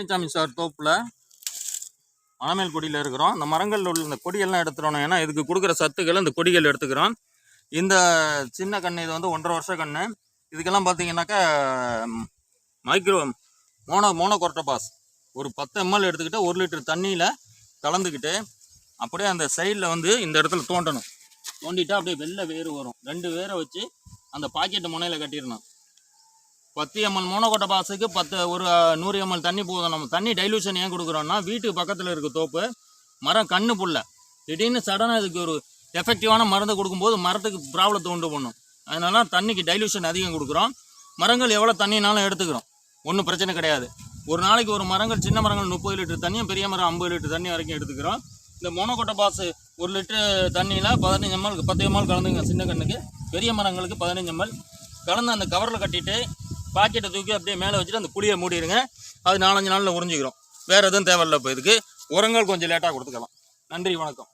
Palaniswami sir தோப்பில் மணமேல் கொடியில் இருக்கிறோம். இந்த மரங்களில் உள்ள இந்த கொடியெல்லாம் எடுத்துடணும் ஏன்னா இதுக்கு கொடுக்குற சத்துக்களை இந்த கொடிகள் எடுத்துக்கிறோம். இந்த சின்ன கன்று இது வந்து ஒன்றரை வருஷ கன்று இதுக்கெல்லாம் பார்த்தீங்கன்னாக்கா மைக்ரோ மோனோ மோனோ பாஸ் ஒரு பத்து எம்எல் எடுத்துக்கிட்டு ஒரு லிட்டர் தண்ணியில் கலந்துக்கிட்டு அப்படியே அந்த சைடில் வந்து இந்த இடத்துல தோண்டணும். தோண்டிட்டா அப்படியே வெள்ளை வேர் வரும். ரெண்டு வேரை வச்சு அந்த பாக்கெட்டு முனையில் கட்டிடணும். பத்து எம்எல் மோனோகோட்டை பாசுக்கு பத்து ஒரு நூறு எம்எல் தண்ணி போதும். நம்ம தண்ணி டைலூஷன் ஏன் கொடுக்குறோம்னா வீட்டுக்கு பக்கத்தில் இருக்க தோப்பு மரம் கண்ணு புல்ல. திடீர்னு சடனாக இதுக்கு ஒரு எஃபெக்டிவான மருந்து கொடுக்கும்போது மரத்துக்கு ப்ராப்ளத்தை உண்டு பண்ணும். அதனால தண்ணிக்கு டைலூஷன் அதிகம் கொடுக்குறோம். மரங்கள் எவ்வளோ தண்ணினாலும் எடுத்துக்கிறோம். ஒன்றும் பிரச்சனை கிடையாது. ஒரு நாளைக்கு ஒரு மரங்கள் சின்ன மரங்கள் முப்பது லிட்டர் தண்ணியும் பெரிய மரம் ஐம்பது லிட்டர் தண்ணி வரைக்கும் எடுத்துக்கிறோம். இந்த மோனோகோட்டை பாஸ் ஒரு லிட்டர் தண்ணியில் பதினஞ்சு எம்எல் பத்து எம்எல் கலந்துங்க சின்ன கண்ணுக்கு. பெரிய மரங்களுக்கு பதினஞ்சு எம்எல். கலந்து அந்த கவரில் கட்டிட்டு பாக்கெட்டை தூக்கி அப்படியே மேலே வச்சுட்டு அந்த புளியை மூடிடுங்க. அது நாலஞ்சு நாளில் உறிஞ்சிக்கிறோம். வேறு எதுவும் தேவையில்ல இப்போ இதுக்கு. உரங்கள் கொஞ்சம் லேட்டாக கொடுத்துக்கலாம். நன்றி வணக்கம்.